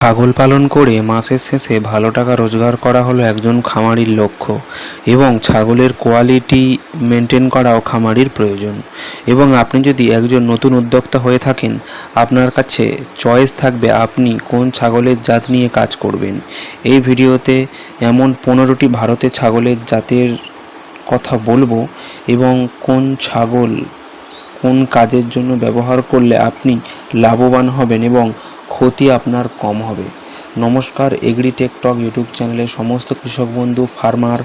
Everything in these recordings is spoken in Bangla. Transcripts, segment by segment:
ছাগল পালন করে মাসের শেষে ভালো টাকা রোজগার করা হলো একজন খামারির লক্ষ্য এবং ছাগলের কোয়ালিটি মেনটেন করাও খামারির প্রয়োজন। এবং আপনি যদি একজন নতুন উদ্যোক্তা হয়ে থাকেন, আপনার কাছে চয়েস থাকবে আপনি কোন ছাগলের জাত নিয়ে কাজ করবেন। এই ভিডিওতে এমন পনেরোটি ভারতের ছাগলের জাতের কথা বলব এবং কোন ছাগল কোন কাজের জন্য ব্যবহার করলে আপনি লাভবান হবেন এবং ক্ষতি আপনার কম হবে। নমস্কার, এগ্রি টেকটক ইউটিউব চ্যানেলে সমস্ত কৃষক বন্ধু, ফার্মার,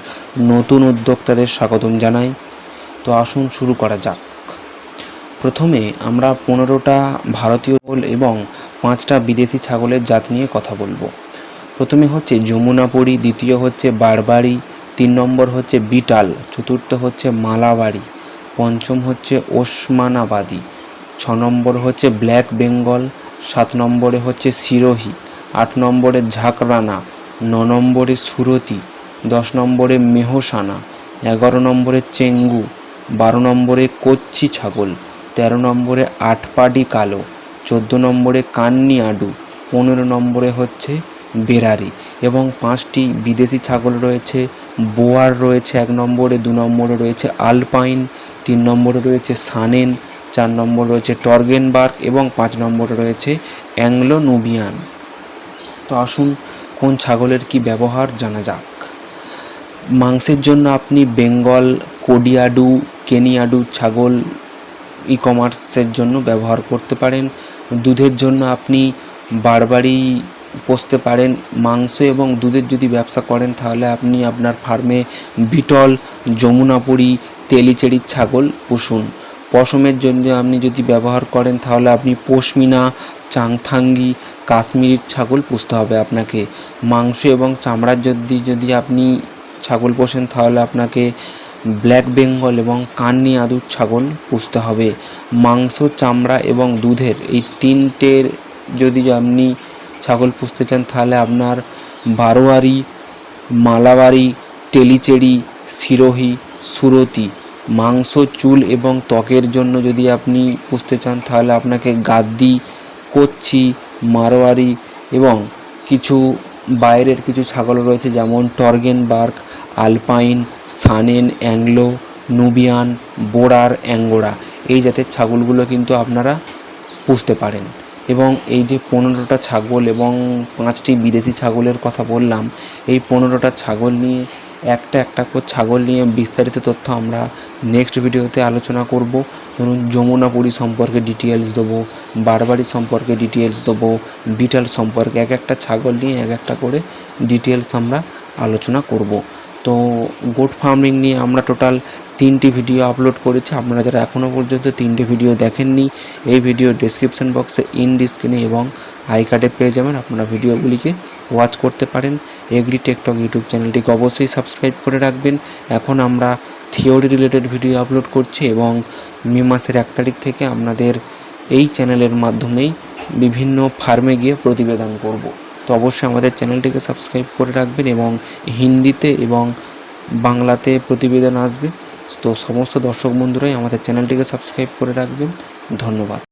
নতুন উদ্যোক্তাদের স্বাগতম জানাই। তো আসুন শুরু করা যাক। প্রথমে আমরা পনেরোটা ভারতীয় এবং পাঁচটা বিদেশি ছাগলের জাত নিয়ে কথা বলব। প্রথমে হচ্ছে যমুনাপুরি দ্বিতীয় হচ্ছে বারবারি, তিন নম্বর হচ্ছে বিটাল, চতুর্থ হচ্ছে মালাবাড়ি, পঞ্চম হচ্ছে ওসমানাবাদী, ছ নম্বর হচ্ছে ব্ল্যাক বেঙ্গল সাত নম্বরে হচ্ছে সিরোহি আট নম্বরে ঝাকরানা, ন নম্বরে সুরতি, দশ নম্বরে মেহসানা, এগারো নম্বরে চেঙ্গু, বারো নম্বরে কচ্ছি ছাগল, তেরো নম্বরে আটপাডি কালো, চোদ্দ নম্বরে কান্নি আডু, পনেরো নম্বরে হচ্ছে বেরারি এবং পাঁচটি বিদেশি ছাগল রয়েছে, বোয়ার রয়েছে এক নম্বরে, দু নম্বরে রয়েছে আলপাইন, তিন নম্বরে রয়েছে সানেন চার নম্বর রয়েছে টর্গেনবার্গ এবং পাঁচ নম্বরে রয়েছে অ্যাংলো নুবিয়ান তো আসুন, কোন ছাগলের কি ব্যবহার জানা যাক। মাংসের জন্য আপনি বেঙ্গল, কোডিয়াডু, কেনিয়াডু ছাগল ই কমার্সের জন্য ব্যবহার করতে পারেন। দুধের জন্য আপনি বারবারই পুষতে পারেন মাংস এবং দুধের যদি ব্যবসা করেন, তাহলে আপনি আপনার ফার্মে বিটল, যমুনাপুরি তেলিচেরির ছাগল পুষুন। পশমের জন্য আপনি যদি ব্যবহার করেন, তাহলে আপনি পশমিনা, চাংথাঙ্গি, কাশ্মীরি ছাগল পুষতে হবে আপনাকে। মাংস এবং চামড়ার যদি যদি আপনি ছাগল পোষেন, তাহলে আপনাকে ব্ল্যাক বেঙ্গল এবং কান্নি আদুর ছাগল পুষতে হবে। মাংস, চামড়া এবং দুধের এই তিনটের যদি আপনি ছাগল পুষতে চান, তাহলে আপনার বারোয়ারি, মালাবারি টেলিচেরি সিরোহি সুরতি মাংস, চুল এবং ত্বকের জন্য যদি আপনি পুষতে চান, তাহলে আপনাকে গাদ্দি, কচ্ছি, মারোয়ারি এবং কিছু বাইরের কিছু ছাগল রয়েছে, যেমন Toggenburg Alpine, Saanen, Anglo, Nubian, Boer, Angora. এই জাতের ছাগলগুলো কিন্তু আপনারা পুষতে পারেন। এবং এই যে পনেরোটা ছাগল এবং পাঁচটি বিদেশি ছাগলের কথা বললাম, এই পনেরোটা ছাগল নিয়ে একটা একটা করে ছাগল নিয়ে বিস্তারিত তথ্য আমরা নেক্সট ভিডিওতে আলোচনা করব। ধরুন যমুনাপুরি সম্পর্কে ডিটেলস দেবো, বারবারি সম্পর্কে ডিটেলস দেবো, বিটাল সম্পর্কে এক একটা ছাগল নিয়ে এক একটা করে ডিটেলস আমরা আলোচনা করব। তো গোট ফার্মিং নিয়ে আমরা টোটাল তিনটি ভিডিও আপলোড করেছি। আপনারা যারা এখনও পর্যন্ত তিনটে ভিডিও দেখেননি, এই ভিডিও ডিসক্রিপশন বক্সে ইন ডিসক্রিনে এবং আই কার্ডে পেয়ে যাবেন। আপনারা ভিডিওগুলিকে ওয়াচ করতে পারেন। এগ্রি টেকটক ইউটিউব চ্যানেলটিকে অবশ্যই সাবস্ক্রাইব করে রাখবেন। এখন আমরা থিওরি রিলেটেড ভিডিও আপলোড করছি এবং মে মাসের এক তারিখ থেকে আপনাদের এই চ্যানেলের মাধ্যমেই বিভিন্ন ফার্মে গিয়ে প্রতিবেদন করব। তো অবশ্যই আমাদের চ্যানেলটিকে সাবস্ক্রাইব করে রাখবেন এবং হিন্দিতে এবং বাংলাতে প্রতিবেদন আসবে। তো সমস্ত দর্শক বন্ধুরাই আমাদের চ্যানেলটিকে সাবস্ক্রাইব করে রাখবেন। ধন্যবাদ।